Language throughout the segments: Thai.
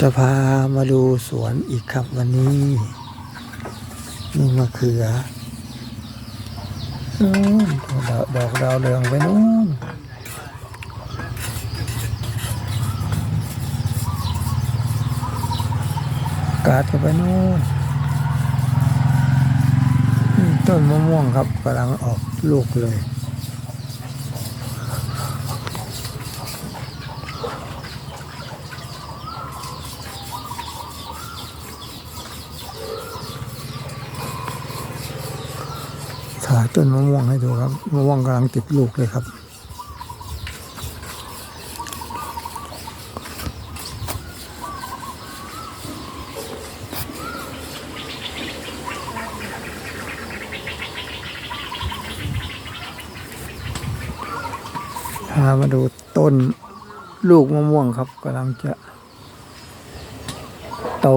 จะพามาดูสวนอีกครับวันนี้ นี่มะเขือดอกดอกดาวเรืองไปนู่นกาดกันไปนู่นต้นมะม่วงครับกำลังออกลูกเลย ถ่ายต้นมะม่วงให้ดูครับมะม่วงกำลังติดลูกเลยครับ พามาดูต้นลูกมะม่วงครับกำลังจะโต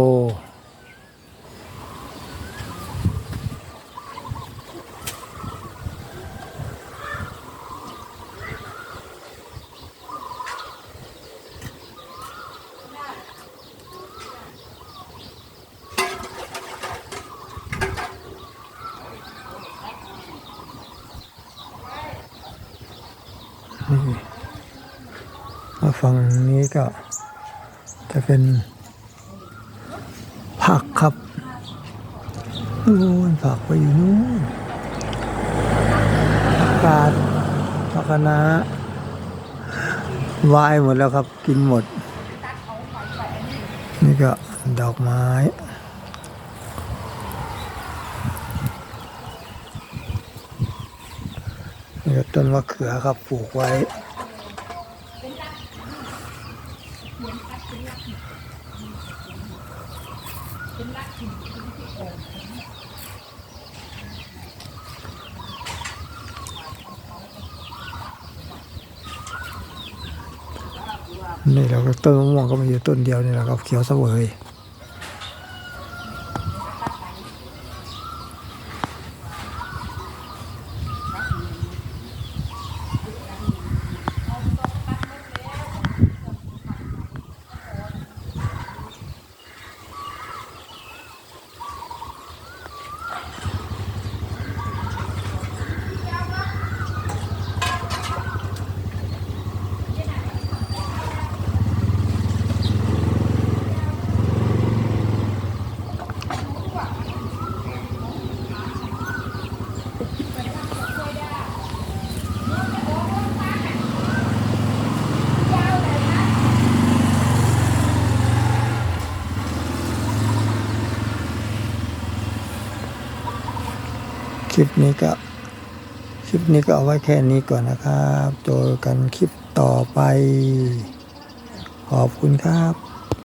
นี่มาฝั่งนี้ก็จะเป็นผักครับนู่นผักไปอยู่นู่นผักกาดผักคะน้าวายหมดแล้วครับ กินหมด นี่ก็ดอกไม้ นี่ก็ต้นมะเขือครับปลูกไว้ นี่เราก็ต้นมะม่วงก็มีอยู่ต้นเดียวนี่แหละครับเขียวเสวย ลิปนี้ก็คลิปนี้ก็เอาไว้แค่นี้ก่อนนะครับเจอกันคลิปต่อไป ขอบคุณครับ